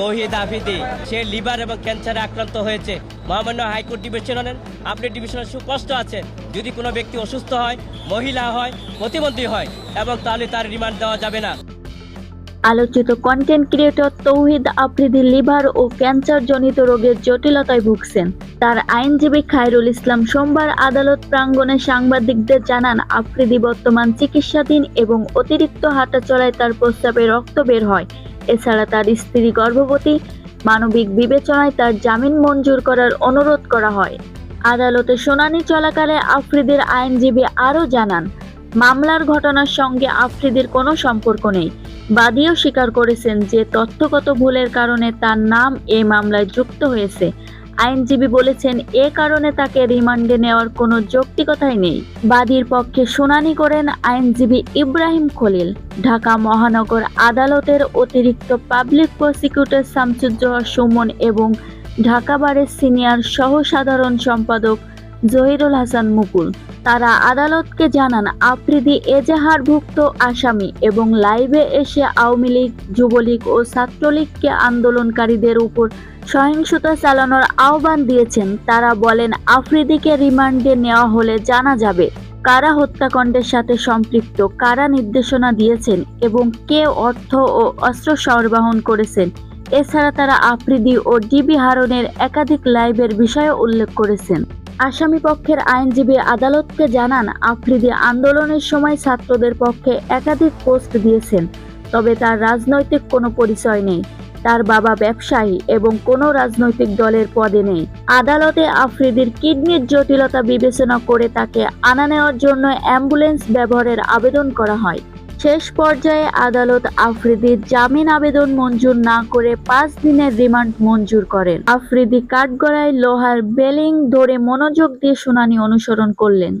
তৌহিদ আফিদি সে liver এবং ক্যান্সারে আক্রান্ত হয়েছে। মহামান্য হাইকোর্ট ডিভিশনের আপনি ডিভিশনের সুস্পষ্ট আছে যদি কোনো ব্যক্তি অসুস্থ হয়, মহিলা হয়, প্রতিবন্ধী হয়, এবং তাহলে তার রিমান্ড দেওয়া যাবে না। আলোচিত content creator Tawhid Afridi liver ও ক্যান্সার জনিত রোগের জটিলতায় ভুগছেন। তার আইনজীবী খায়রুল ইসলাম সোমবার আদালত প্রাঙ্গণে সাংবাদিকদের জানান, আফ্রিদি বর্তমান চিকিৎসাধীন এবং অতিরিক্ত হাঁটাচলায় তার প্রস্তাবে রক্ত বের হয়। এছাড়া তার স্ত্রী গর্ভবতী। মানবিক বিবেচনায় তার জামিন মঞ্জুর করার অনুরোধ করা হয়। আদালতে শুনানি চলাকালে আফ্রিদের আইনজীবী আরও জানান, মামলার ঘটনার সঙ্গে আফ্রিদের কোনো সম্পর্ক নেই। বাদীও স্বীকার করেছেন যে তথ্যগত ভুলের কারণে তার নাম এই মামলায় যুক্ত হয়েছে। আইনজীবী বলেছেন, এ কারণে তাকে রিমান্ডে নেওয়ার কোনো যৌক্তিকতাই নেই। বাদীর পক্ষে শুনানি করেন আইনজীবী ইব্রাহিম খলিল। ঢাকা মহানগর আদালতের অতিরিক্ত পাবলিক প্রসিকিউটর শামসুজ্জোহর সুমন এবং ঢাকা বারের সিনিয়র সহ সাধারণ সম্পাদক জহিরুল হাসান মুকুল। তারা আদালতকে জানান, আফ্রিদি এজাহারভুক্ত আসামি এবং লাইভে এসে আওয়ামী লীগ, যুবলীগ ও ছাত্রলীগকে আন্দোলনকারীদের উপর সহিংসতা চালানোর আহ্বান দিয়েছেন। তারা বলেন, আফ্রিদিকে রিমান্ডে নেওয়া হলে জানা যাবে কারা হত্যাকাণ্ডের সাথে সম্পৃক্ত, কারা নির্দেশনা দিয়েছেন এবং কে অর্থ ও অস্ত্র সরবরাহ করেছেন। এছাড়া তারা আফ্রিদি ও ডিবি হারনের একাধিক লাইভের বিষয়ে উল্লেখ করেছেন। আসামি পক্ষের আইনজীবী আদালতকে জানান, আফ্রিদি আন্দোলনের সময় ছাত্রদের পক্ষে একাধিক পোস্ট দিয়েছেন, তবে তার রাজনৈতিক কোনো পরিচয় নেই। তার বাবা ব্যবসায়ী এবং কোনো রাজনৈতিক দলের পদে নেই। আদালতে আফ্রিদির কিডনির জটিলতা বিবেচনা করে তাকে আনা নেওয়ার জন্য অ্যাম্বুলেন্স ব্যবহারের আবেদন করা হয়। শেষ পর্যায়ে আদালত আফ্রিদির জামিন আবেদন মঞ্জুর না করে পাঁচ দিনের রিমান্ড মঞ্জুর করেন। আফ্রিদি কাঠগড়ায় লোহার বেলিং ধরে মনোযোগ দিয়ে শুনানি অনুসরণ করলেন।